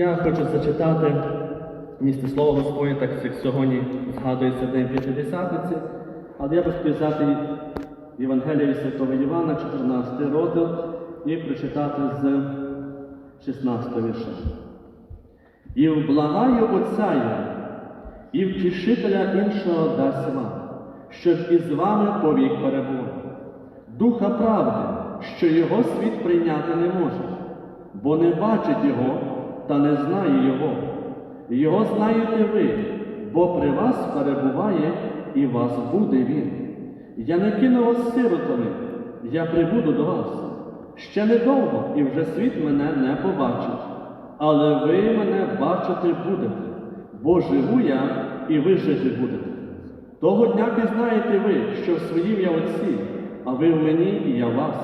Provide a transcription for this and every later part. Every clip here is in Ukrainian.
Я хочу зачитати місце Слово Господнє, так як сьогодні згадується День П'ятидесятниці, але я би хотів взяти Євангелія від Святого Івана, 14 розділ, і прочитати з 16 вірша. І вблагаю Отця я, і втішителя іншого дасть вам, щоб із вами повік перебував. Духа правди, що його світ прийняти не може, бо не бачить його та не знає його. Його знаєте ви, бо при вас перебуває і вас буде він. Я не кину вас сиротами, я прибуду до вас. Ще недовго, і вже світ мене не побачить, але ви мене бачити будете, бо живу я, і ви жити будете. Того дня пізнаєте ви, що в своїм я отці, а ви в мені, і я вас.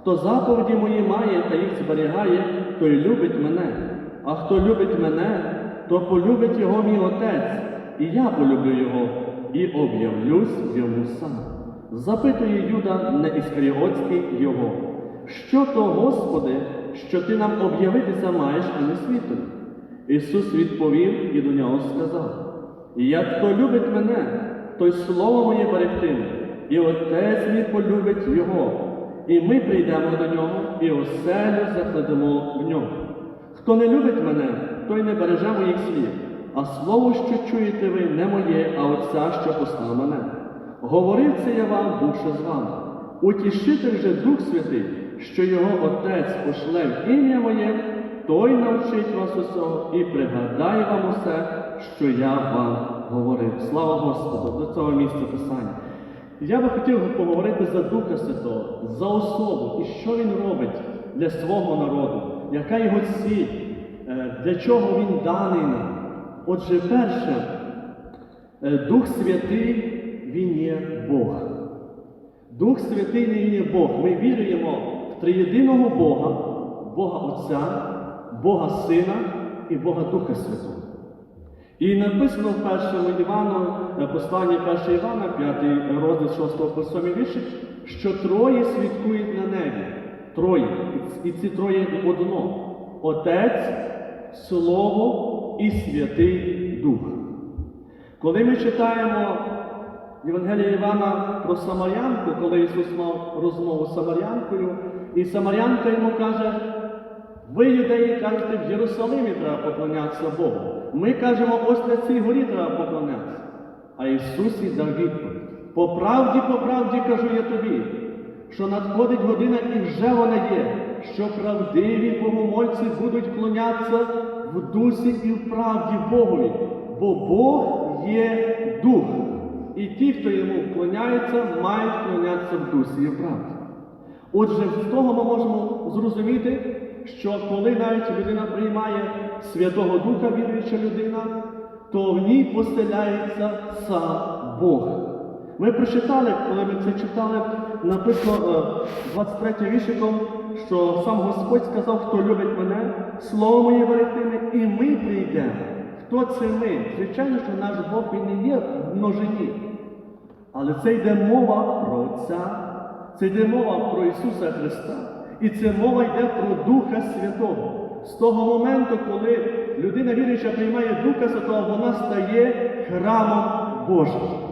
Хто заповіді мої має та їх зберігає, той любить мене. А хто любить мене, то полюбить його мій Отець, і я полюблю його, і об'явлюсь йому сам. Запитує Юда не Іскаріотський його. Що то, Господи, що ти нам об'явитися маєш, а не світу? Ісус відповів і до нього сказав: Як хто любить мене, той слово моє берегтиме, і Отець мій полюбить Його, і ми прийдемо до нього, і оселю закладемо в нього. Хто не любить мене, той не береже моїх слів, а слово, що чуєте ви, не моє, а Отця, що послав мене. Говорив це я вам, бувши з вами. Утішитель же Дух Святий, що його Отець пошле в ім'я моє, той навчить вас усього і пригадає вам усе, що я вам говорив. Слава Господу до цього місця Писання. Я би хотів поговорити за Духа Святого, за особу і що він робить для свого народу, яка його ціль, е, для чого він даний нам. Отже, перше, е, Дух Святий, Він є Бог. Дух Святий Він є Бог. Ми віруємо в триєдиного Бога, Бога Отця, Бога Сина і Бога Духа Святого. І написано в першому Івану, на посланні 1 Івана, 5 розділ 6 по 7 вірші, що троє свідкують на небі. Троє. І ці троє одно. Отець, Слово і Святий Дух. Коли ми читаємо Євангелія Івана про Самарянку, коли Ісус мав розмову з Самарянкою, і Самарянка йому каже, ви, юдеї, кажете, в Єрусалимі треба поклонятися Богу. Ми кажемо, ось на цій горі треба поклонятися. А Ісус їй дав відповідь. По правді, по правді кажу я тобі, що надходить година і вже вона є, що правдиві богомольці будуть клонятися в дусі і в правді Богові, бо Бог є дух. І ті, хто йому вклоняється, мають вклонятися в дусі і в правді. Отже, з того ми можемо зрозуміти, що коли навіть людина приймає Святого Духа, віруюча людина, то в ній поселяється сам Бог. Ми прочитали, коли ми це читали, написано е, 23 віршиком, що сам Господь сказав, хто любить мене, слово моє берегтиме, і ми прийдемо. Хто це ми? Звичайно, що наш Бог він не є в множині. Але це йде мова про Отця, це йде мова про Ісуса Христа. І це мова йде про Духа Святого. З того моменту, коли людина віруюча приймає Духа Святого, вона стає храмом Божим.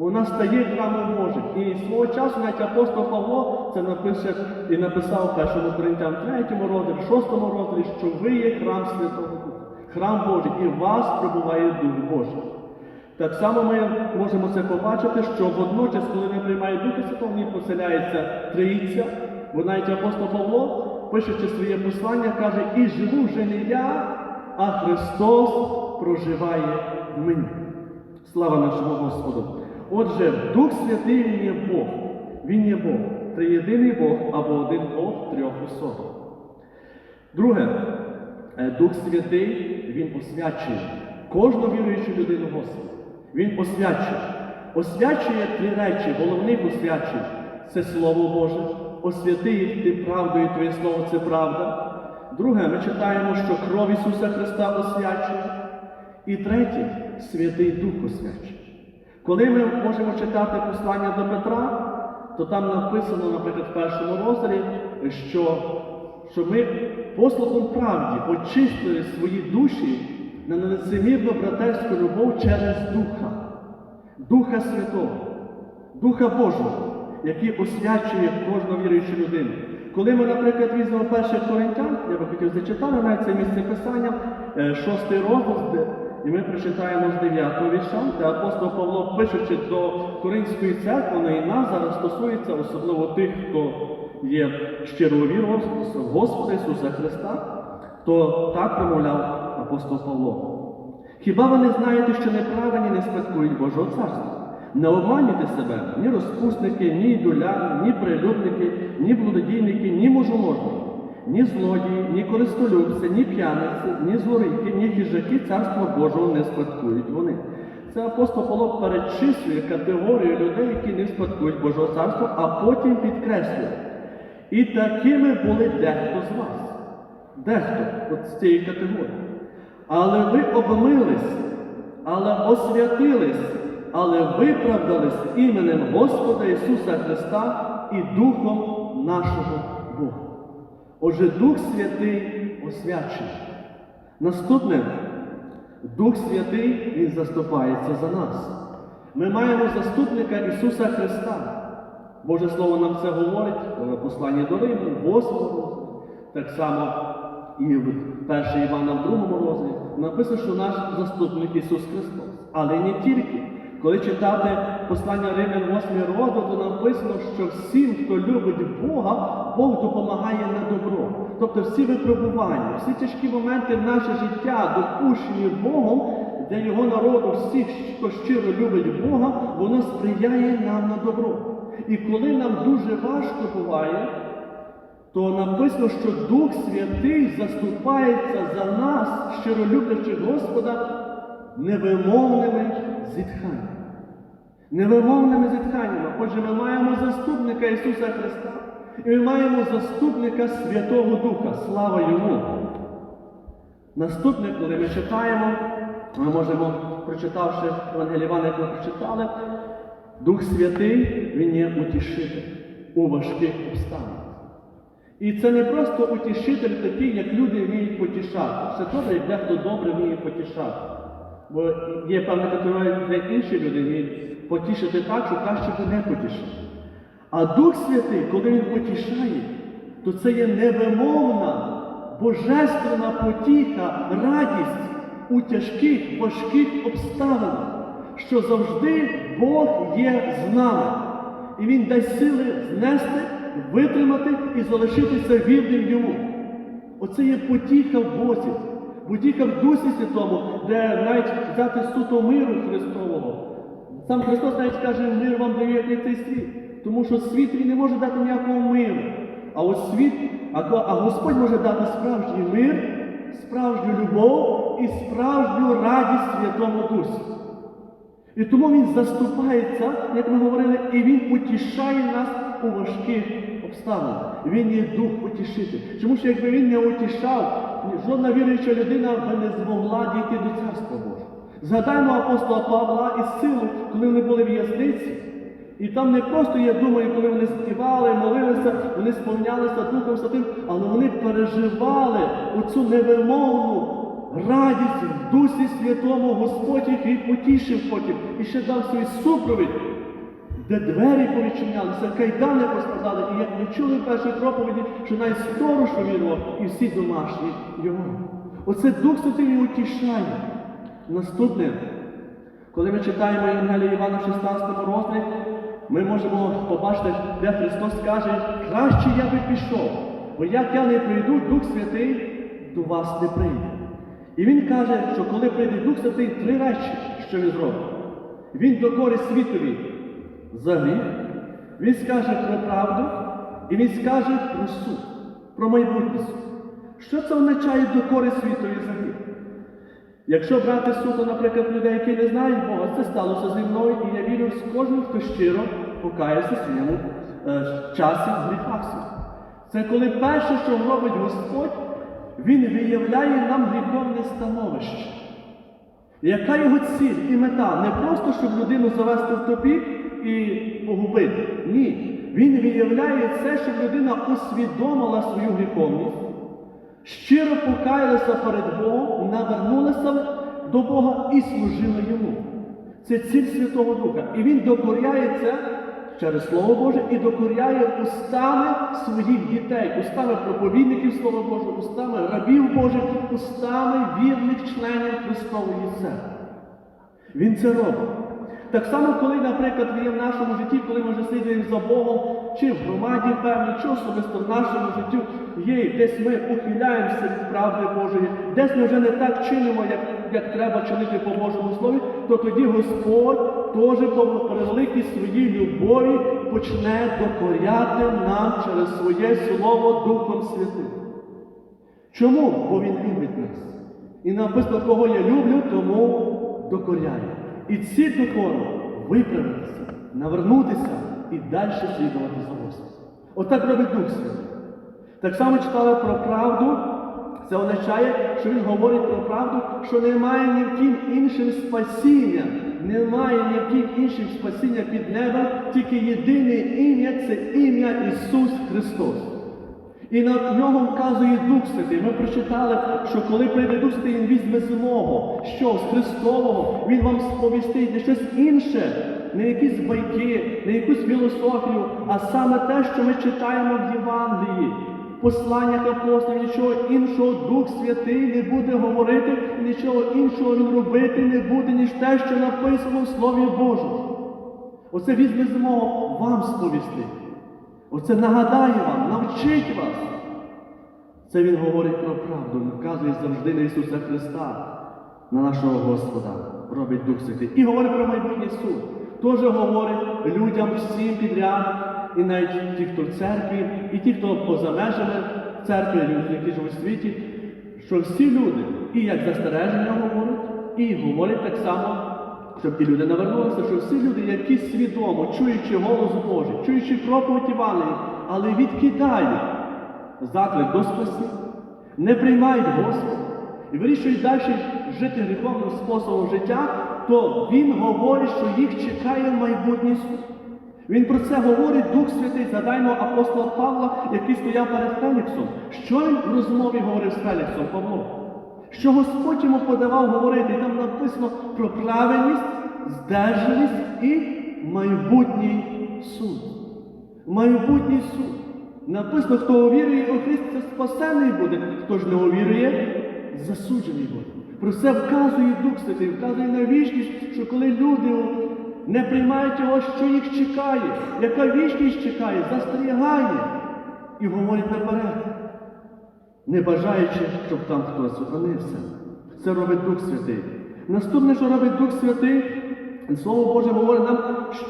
Вона стає храмом Божим. І свого часу навіть апостол Павло це напише і написав в 1 Коринтян 3 розділі, 6 розділі, що ви є храм Святого Духа, храм Божий, і в вас пробуває Дух Божий. Так само ми можемо це побачити, що водночас, коли ми приймаємо Духа Святого, в ній поселяється Троїця, бо навіть апостол Павло, пишучи своє послання, каже, і живу вже не я, а Христос проживає в мені. Слава нашому Господу! Отже, Дух Святий Він є Бог. Він є Бог. Триєдиний Бог або один Бог трьох особах. Друге, е, Дух Святий, Він освячує кожну віруючу людину Господа. Він освячує. Освячує три речі, головних освячує. Це Слово Боже, освяти їх ти правдою, Твоє Слово це правда. Друге, ми читаємо, що кров Ісуса Христа освячує. І третє, Святий Дух освячує. Коли ми можемо читати послання до Петра, то там написано, наприклад, в першому розділі, що щоб ми послухом правді очистили свої душі на нелицемірну братерську любов через Духа, Духа Святого, Духа Божого, який освячує кожну віруючу людину. Коли ми, наприклад, візьмемо перших коринтян, я би хотів зачитати навіть це місце писання, е, шостий розділ, і ми прочитаємо з 9 вірша, де апостол Павло, пишучи до Коринської церкви, і нас зараз стосується, особливо тих, хто є щирою вірою в Господа Ісуса Христа, то так промовляв апостол Павло. Хіба ви не знаєте, що неправедні не спадкують Божого царства? Не обманюйте себе ні розпусники, ні ідоляни, ні прилюбники, ні блудодійники, ні мужоможники, ні злодії, ні користолюбці, ні п'яниці, ні злорики, ні хижаки царства Божого не спадкують вони. Це апостол Павло перечислює категорію людей, які не спадкують Божого царства, а потім підкреслює. І такими були дехто з вас. Дехто от з цієї категорії. Але ви обмились, але освятились, але виправдались іменем Господа Ісуса Христа і Духом нашого. Отже, Дух Святий освячений. Наступне, Дух Святий, Він заступається за нас. Ми маємо заступника Ісуса Христа. Боже Слово нам це говорить в посланні до Римлян, 8. Так само і в 1 Івана в 2 розділі написано, що наш заступник Ісус Христос. Але не тільки. Коли читати послання Римлян 8 розділ, то написано, що всім, хто любить Бога, Бог допомагає на добро. Тобто всі випробування, всі тяжкі моменти в наше життя, допущені Богом, для його народу, всіх, хто щиро любить Бога, воно сприяє нам на добро. І коли нам дуже важко буває, то написано, що Дух Святий заступається за нас, щиро люблячи Господа, невимовними зітханнями. Невимовними зітханнями. Отже, ми маємо заступника Ісуса Христа, і ми маємо заступника Святого Духа. Слава Йому! Наступне, коли ми читаємо, ми можемо, прочитавши Евангелія Івана, як ми прочитали, Дух Святий, Він є утішитель у важких обставинах. І це не просто утішитель такий, як люди вміють потішати. Все добре, як дехто добре вміє потішати. Бо є певна категорія, де інші люди вміють потішити так, що краще би не потішити. А Дух Святий, коли Він потішає, то це є невимовна, божественна потіха, радість у тяжких, важких обставинах, що завжди Бог є з нами. І Він дасть сили знести, витримати і залишитися вірним йому. Оце є потіха в Бозі, в Дусі Святому, де навіть взяти суто миру Христового. Сам Христос навіть каже, мир вам дає не цей світ, тому що світ він не може дати ніякого миру. А от світ, а, Господь може дати справжній мир, справжню любов і справжню радість Святому Дусі. І тому Він заступається, як ми говорили, і Він утішає нас у важких обставинах. Він є дух утішитель. Тому що якби він не утішав, жодна віруюча людина би не змогла дійти до Царства Божого. Згадаймо апостола Павла і силу, коли вони були в в'язниці. І там не просто, я думаю, коли вони співали, молилися, вони сповнялися Духом Святим, але вони переживали оцю невимовну радість в Дусі Святому Господь і потішив потім, і ще дав свій супровід, де двері повідчинялися, кайдани посказали, і як ми чули в першій проповіді, що навіть сторож і всі домашні його. Оце Дух Святий утішає. Наступне, коли ми читаємо Євангелія Івана в 16 розділі, ми можемо побачити, де Христос каже, краще я би пішов, бо як я не прийду, Дух Святий до вас не прийде. І він каже, що коли прийде Дух Святий, три речі, що він зробить. Він докорить світові за гріх, він скаже про правду, і він скаже про суд, про майбутнє суд. Що це означає докори світові за гріх? Якщо брати суто, наприклад, людей, які не знають Бога, це сталося зі мною, і я вірю з кожним, хто щиро покаявся в своєму е, часі в гріхах. Це коли перше, що робить Господь, Він виявляє нам гріховне становище. Яка його ціль і мета? Не просто, щоб людину завести в топі і погубити. Ні. Він виявляє це, щоб людина усвідомила свою гріховність, щиро покаялася перед Богом, навернулася до Бога і служила йому. Це ціль Святого Духа. І він докоряє це через Слово Боже і докоряє устами своїх дітей, устами проповідників Слова Божого, устами рабів Божих, устами вірних членів Христової церкви. Він це робить. Так само, коли, наприклад, є в нашому житті, коли ми вже слідуємо за Богом, чи в громаді певні, чи особисто в нашому житті є, десь ми ухиляємося від правди Божої, десь ми вже не так чинимо, як, як треба чинити по Божому Слові, то тоді Господь теж по превеликій своїй любові почне докоряти нам через своє Слово Духом Святим. Чому? Бо Він любить нас. І написано, кого я люблю, тому докоряю. І ці докори виправитися, навернутися і далі слідувати за Господом. Отак робить Дух Святий. Так само читали про правду. Це означає, що він говорить про правду, що немає ні в ким іншим спасіння, немає ні в ким іншим спасіння під небом, тільки єдине ім'я це ім'я Ісус Христос. І на нього вказує Дух Святий. Ми прочитали, що коли прийде Дух Святий, Він візьме з нового, що з Христового, Він вам сповістить не щось інше, не якісь байки, не якусь філософію, а саме те, що ми читаємо в Євангелії. Посланнях апостолів нічого іншого Дух Святий не буде говорити, нічого іншого Він робити не буде, ніж те, що написано в Слові Божому. Оце візьме з мого вам сповістить. Оце нагадає вам, навчить вас. Це Він говорить про правду, вказує завжди на Ісуса Христа, на нашого Господа, робить Дух Святий. І говорить про майбутній суд. Теж говорить людям всім підряд, і навіть ті, хто в церкві, і ті, хто поза межами церкви, люди, які живуть у світі, що всі люди, і як застереження говорять, і говорять так само, щоб і люди навернулися, що всі люди, які свідомо, чуючи голос Божий, чуючи проповідь Івана, але відкидають заклик до спасіння, не приймають Господа і вирішують далі жити гріховним способом життя, то Він говорить, що їх чекає майбутній суд. Він про це говорить Дух Святий, згадаймо апостола Павла, який стояв перед Феліксом. Що він в розмові говорив з Феліксом Павло? Що Господь йому подавав говорити, і там написано про правильність, здержаність і майбутній суд. Майбутній суд. Написано, хто увірує у Христа, спасений буде, хто ж не увірує, засуджений буде. Про це вказує Дух Святий, вказує на вічність, що коли люди не приймають його, що їх чекає, яка вічність чекає, застерігає і говорить наперед, не бажаючи, щоб там хтось зупинився. Це робить Дух Святий. Наступне, що робить Дух Святий, Слово Боже говорить нам,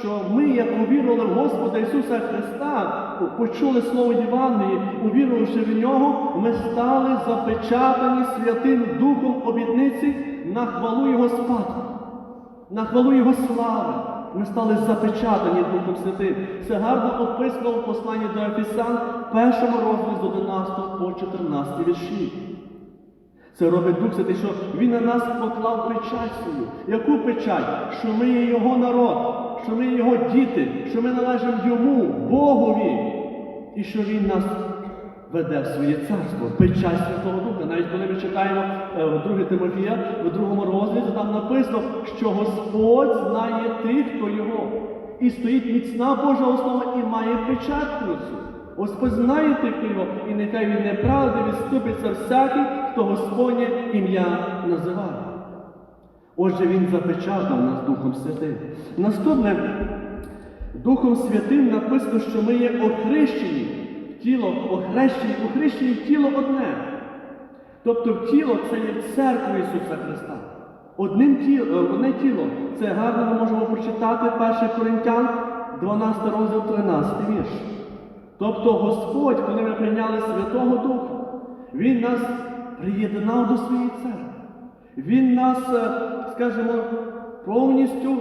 що ми, як увірували в Господа Ісуса Христа, почули Слово Євангелії, увірувавши в нього, ми стали запечатані Святим Духом обітниці на хвалу Його спадку, на хвалу Його слави. Ми стали запечатані Духом Святим. Це гарно описано в посланні до Ефесян, першому розділі з 11 по 14 вірші. Це робить Дух Святий, що Він на нас поклав печать свою. Яку печать? Що ми є Його народ, що ми є Його діти, що ми належимо Йому, Богові, і що Він нас веде в своє царство. Печать Святого Духа. Навіть коли ми читаємо е, в 2 Тимофія, в другому розділі, там написано, що Господь знає тих, хто його. І стоїть міцна Божа основа і має печатку. Господь знає тих, хто його, і нехай він неправди відступиться всякий, хто Господнє ім'я називає. Отже, Він запечатав нас Духом Святим. Наступне, Духом Святим написано, що ми є охрещені тіло, охрещені, охрещені тіло одне. Тобто тіло це є церква Ісуса Христа. Одним тіло, е, одне тіло. Це гарно ми можемо прочитати 1 Коринтян, 12 розділ 13 вірш. Тобто Господь, коли ми прийняли Святого Духа, Він нас приєднав до своєї церкви. Він нас, е, скажімо, повністю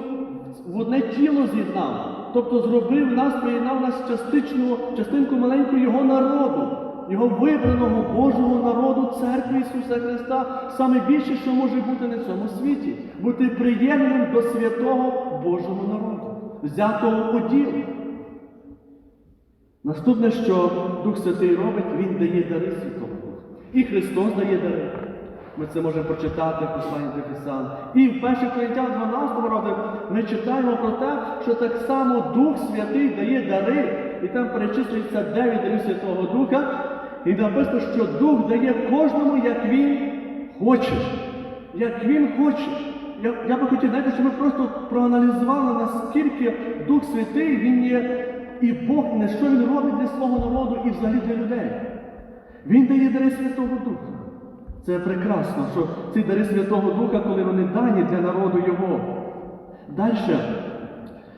в одне тіло з'єднав. Тобто зробив нас, приєднав нас частичну, частинку маленьку Його народу, Його вибраного Божого народу, церкви Ісуса Христа, саме більше, що може бути на цьому світі. бути приємним до святого Божого народу, взятого у діло. Наступне, що Дух Святий робить, Він дає дари Святого Духа. І Христос дає дари. Ми це можемо прочитати в посланні до Ефесян. І в 1 Коринтян 12 році ми читаємо про те, що так само Дух Святий дає дари, і там перечислюється 9 дарів Святого Духа, і написано, що Дух дає кожному, як він хоче. Як він хоче. Я, я би хотів, знаєте, щоб ми просто проаналізували, наскільки Дух Святий Він є і Бог, на що Він робить для свого народу і взагалі для людей. Він дає дари Святого Духа. Це прекрасно, що ці дари Святого Духа, коли вони дані для народу Його. Далі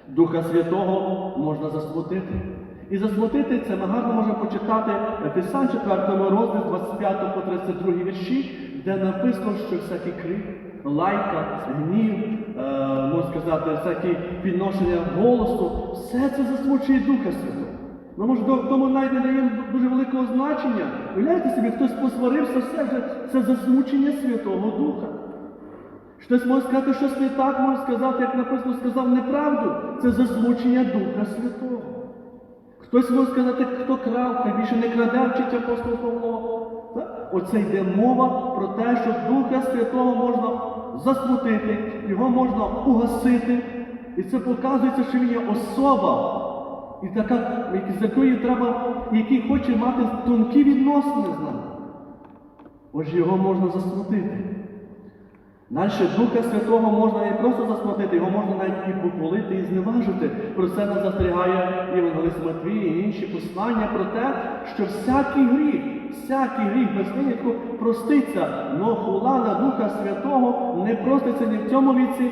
Духа Святого можна засмутити. І засмутити це ми гарно можемо почитати Ефесан 4 розділ 25 по 32 вірші, де написано, що всякий крик, лайка, гнів, е, можна сказати, всякі підношення голосу, все це засмучує Духа Святого. Ми може тому навіть не даємо дуже великого значення. Уявляєте собі, хтось посварився, все це засмучення Святого Духа. Хтось може сказати, щось не так, може сказати, як написано, сказав неправду. Це засмучення Духа Святого. Хтось може сказати, хто крав, хай більше не краде, вчить апостол Павло. Оце йде мова про те, що Духа Святого можна засмутити, його можна угасити. І це показується, що він є особа, і така, з якої треба, який хоче мати тонкі відносини з нами. Отже, його можна засмутити. Далі Духа Святого можна не просто засмутити, його можна навіть і похвалити, і зневажити. Про це нас застерігає Євангелист Матвій і інші послання про те, що всякий гріх, всякий гріх без винятку проститься, но хвала на Духа Святого не проститься ні в цьому віці,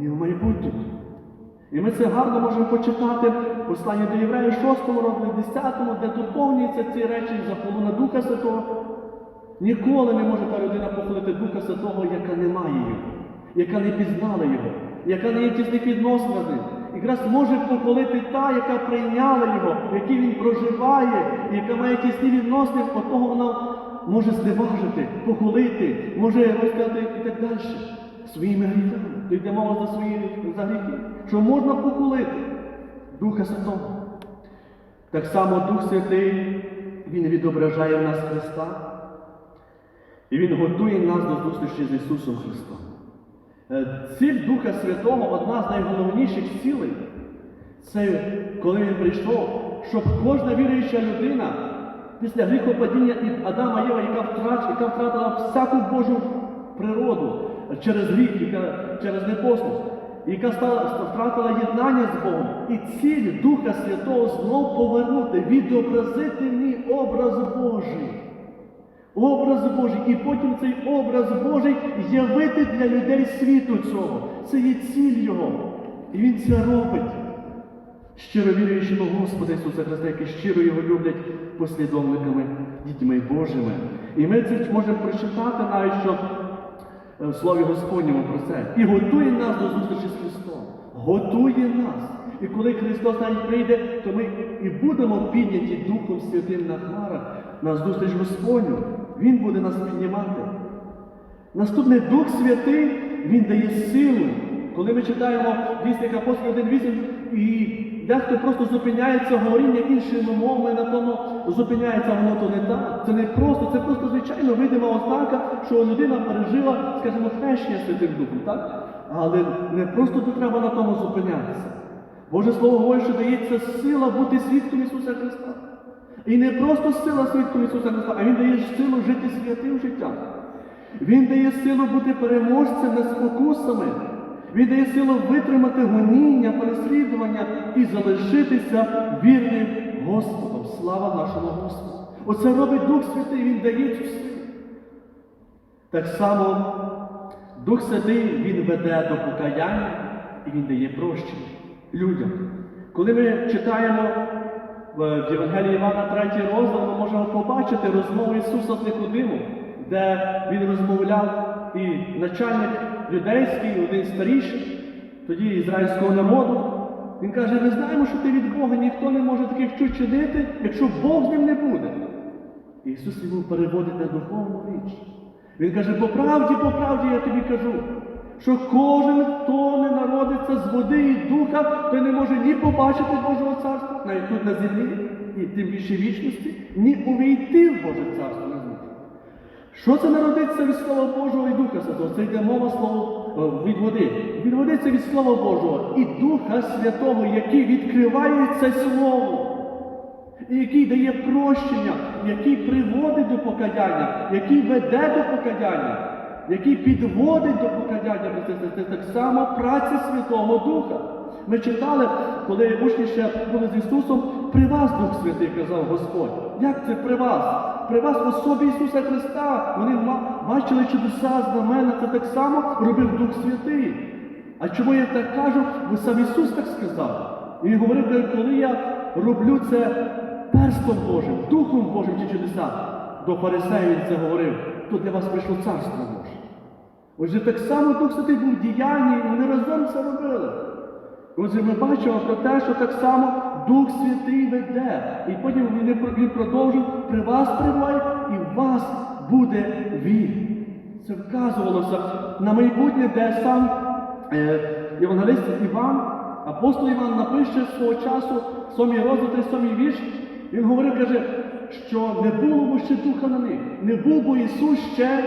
ні в майбутньому. І ми це гарно можемо почитати в посланні до Євреїв 6 розділі 10, де доповнюються ці речі захолу на Духа Святого. Ніколи не може та людина похвалити Духа Святого, яка не має його, яка не пізнала його, яка не є тісних відносин з. Якраз може похвалити та, яка прийняла його, в він проживає, яка має тісні відносини, того вона може зневажити, похвалити, може розказати і так далі. Своїми гріхами. То йде мова за свої за гріхи. Що можна похвалити Духа Святого. Так само Дух Святий, Він відображає в нас Христа. І Він готує нас до зустрічі з Ісусом Христом. Е, Ціль Духа Святого, одна з найголовніших цілей, це коли Він прийшов, щоб кожна віруюча людина після гріхопадіння від Адама Єва, яка втратила, яка втратила всяку Божу природу через гріх, через непослух, яка втратила єднання з Богом. І ціль Духа Святого знов повернути, відобразити мій образ Божий. Образ Божий. І потім цей образ Божий явити для людей світу цього. Це є ціль Його. І Він це робить. Щиро віруючи Господа Ісуса Христа, які щиро його люблять послідовниками, дітьми Божими. І ми це можемо прочитати навіть, що в Слові Господньому про це. І готує нас до зустрічі з Христом. Готує нас. І коли Христос навіть прийде, то ми і будемо підняті Духом Святим на хмарах на зустріч Господню. Він буде нас піднімати. Наступний Дух Святий, Він дає силу. Коли ми читаємо вісник апостолів 1.8, і дехто просто зупиняється говоріння іншими мовами, на тому зупиняється, воно то не так. Це не просто, це просто звичайно видима ознака, що людина пережила, скажімо, хрещення Святим Духом, так? Але не просто тут треба на тому зупинятися. Боже Слово говорить, що дається сила бути свідком Ісуса Христа. І не просто сила свідком Ісуса Христа, а Він дає силу жити святим життям. Він дає силу бути переможцем над спокусами. Він дає силу витримати гоніння, переслідування і залишитися вірним Господом. Слава нашому Господу! Оце робить Дух Святий, Він дає цю силу. Так само Дух Святий Він веде до покаяння і Він дає прощення людям. Коли ми читаємо в Євангелії Івана 3 розділ, ми можемо побачити розмову Ісуса з Никодимом, де Він розмовляв і начальник юдейський, один старіший, тоді ізраїльського народу. Він каже, ми знаємо, що ти від Бога, ніхто не може таких чуть чинити, якщо Бог з ним не буде. І Ісус йому переводить на духовну річ. Він каже, по правді, по правді я тобі кажу, що кожен, хто не народиться з води і духа, той не може ні побачити Божого царства, навіть тут на землі, і тим більше вічності, ні увійти в Боже царство. Що це народиться від Слова Божого і Духа Святого? Це йде мова слово е, від води. Від води від Слова Божого і Духа Святого, який відкриває це Слово, і який дає прощення, який приводить до покаяння, який веде до покаяння, який підводить до покаяння. Це, це, це так само праця Святого Духа. Ми читали, коли учні ще були з Ісусом, при вас Дух Святий, казав Господь. Як це при вас? При вас в особі Ісуса Христа. Вони бачили чудеса, знамена, це так само робив Дух Святий. А чому я так кажу? Бо сам Ісус так сказав. І Він говорив, коли я роблю це перстом Божим, Духом Божим чи чудеса, до фарисеїв він це говорив, то для вас прийшло Царство Боже. Отже, так само Дух Святий був в і вони разом це робили. Отже, ми бачимо про те, що так само Дух Святий веде. І потім він, продовжив, при вас прибуває, і в вас буде він. Це вказувалося на майбутнє, де сам е, євангелист Іван, апостол Іван напише свого часу, сьомій розділ, 37 вірш, він говорив, каже, що не було бо ще духа на них, не був бо Ісус ще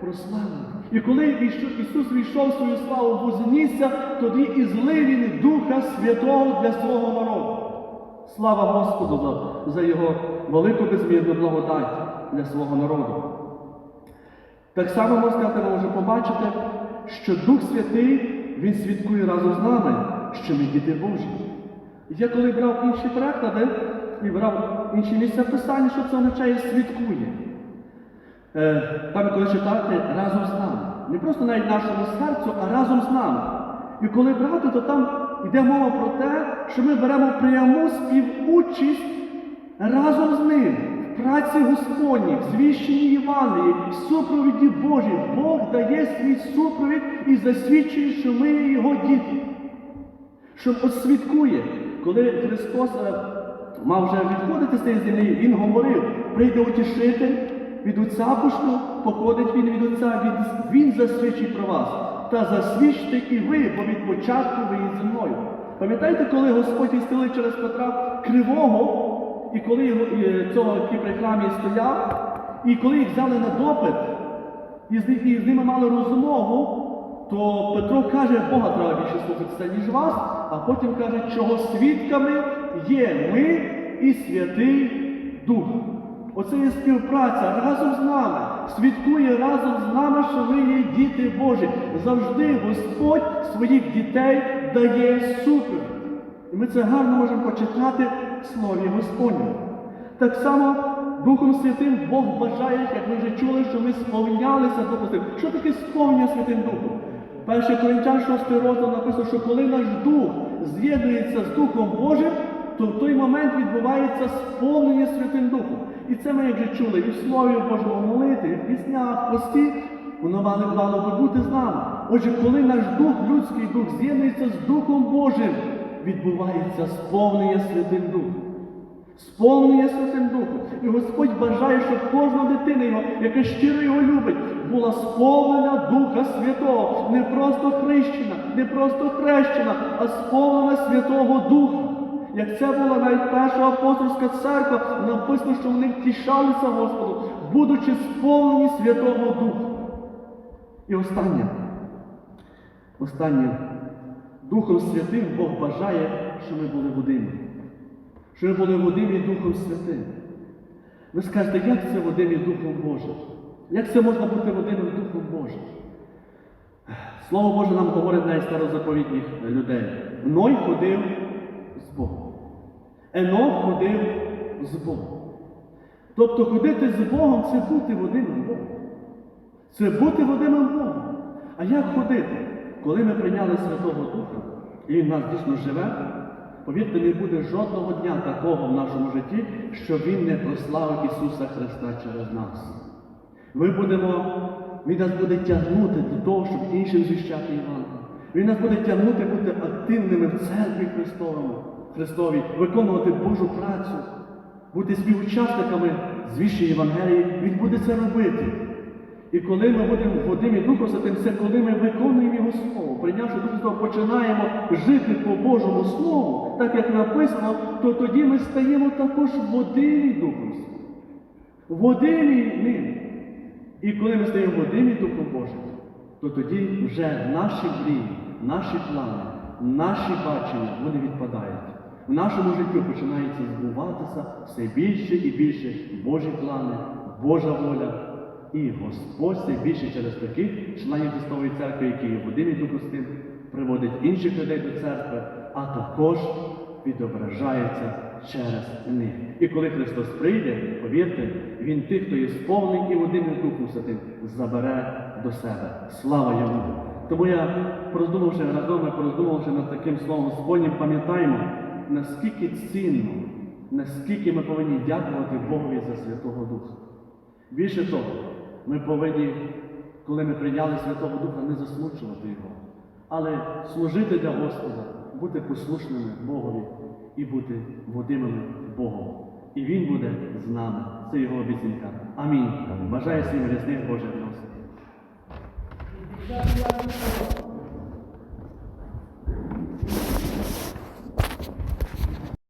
прославлений. І коли Ісус- війшов в свою славу вознісся, тоді і злив він Духа Святого для свого народу. Слава Господу за, за Його велику безмірну благодать для свого народу. Так само можна сказати, ми побачити, що Дух Святий, Він свідкує разом з нами, що ми діти Божі. Я коли брав інші переклади і брав інші місця писання, що це означає свідкує. Е, Там, коли читати разом з нами. Не просто навіть нашому серцю, а разом з нами. І коли брати, то там йде мова про те, що ми беремо пряму співучість разом з ним праці Господній, в звіщенні Євангелії, супровіді Божій. Бог дає свій супровід і засвідчує, що ми його діти. Що освідкує, коли Христос е, мав вже відходити з цієї землі, Він говорив, прийде утішитель, від Отця пошлю, походить він від Отця, він, він засвідчить про вас. Та засвідчте і ви, бо від початку ви є зі мною. Пам'ятаєте, коли Господь істили через Петра Кривого, і коли його, і цього який при храмі стояв, і коли їх взяли на допит, і з, і з ними мали розмову, то Петро каже, Бога треба більше слухатися, ніж вас, а потім каже, чого свідками є ми і Святий Дух. Оце є співпраця разом з нами, свідкує разом з нами, що ми є діти Божі. Завжди Господь своїх дітей дає супровід. І ми це гарно можемо почитати в Слові Господньому. Так само Духом Святим Бог бажає, як ми вже чули, що ми сповнялися Святим. Що таке сповнення Святим Духом? Перший Коринтян 6 розділ написано, що коли наш дух з'єднується з Духом Божим, то в той момент відбувається сповнення Святим Духом. І це ми вже чули і в Слові Божому молитві, і в піснях, в пості, воно мало би бути з нами. Отже, коли наш дух, людський дух, з'єднується з Духом Божим, відбувається сповнення Святим Духом. Сповнення Святим Духом. І Господь бажає, щоб кожна дитина його, яка щиро його любить, була сповнена Духа Святого. Не просто хрещена, не просто хрещена, а сповнена Святого Духа. Як це була навіть перша апостольська церква, написано, що вони втішалися Господу, будучи сповнені Святого Духа. І останнє. Останнє. Духом Святим Бог бажає, щоб ми були водимі. Щоб ми були водимі Духом Святим. Ви скажете, як це водимі Духом Божим? Як це можна бути водимим Духом Божим? Слово Боже нам говорить навіть старозаповітніх людей. Ной ходив Богом. Енох ходив з Богом. Тобто ходити з Богом це бути водимим Богом. Це бути водимим Богом. А як ходити? Коли ми прийняли Святого Духа, і Він нас дійсно живе, повірте, не буде жодного дня такого в нашому житті, що Він не прославив Ісуса Христа через нас. Ми будемо, Він нас буде тягнути до того, щоб іншим звіщати Євангеліє. Він нас буде тягнути бути активними в церкві Христовому, Христовій, виконувати Божу працю, бути співучасниками звіщення Євангелії. Він буде це робити. І коли ми будемо водимі Духом Святим, це коли ми виконуємо Його Слово, прийнявши Дух Святого, починаємо жити по Божому Слову, так як написано, то тоді ми стаємо також водимі Духом Святим. Водимі ним. І коли ми стаємо водимі Духом Божим, то тоді вже наші мрії, наші плани, наші бачення, вони відпадають. В нашому житті починається збуватися все більше і більше Божі плани, Божа воля. І Господь все більше через таких членів Христової церкви, які є водимі Духом Святим, приводить інших людей до церкви, а також відображається через них. І коли Христос прийде, повірте, Він тих, хто є сповнений і водимим Духом Святим, забере до себе. Слава йому! Тому я, пороздумавши разом і пороздумавши над таким словом Господнім, пам'ятаємо, наскільки цінно, наскільки ми повинні дякувати Богові за Святого Духа. Більше того, ми повинні, коли ми прийняли Святого Духа, не засмучувати Його, але служити для Господа, бути послушними Богові і бути водимими Богом. І Він буде з нами. Це його обіцянка. Амінь. Бажаю всім рясних Божих відносин.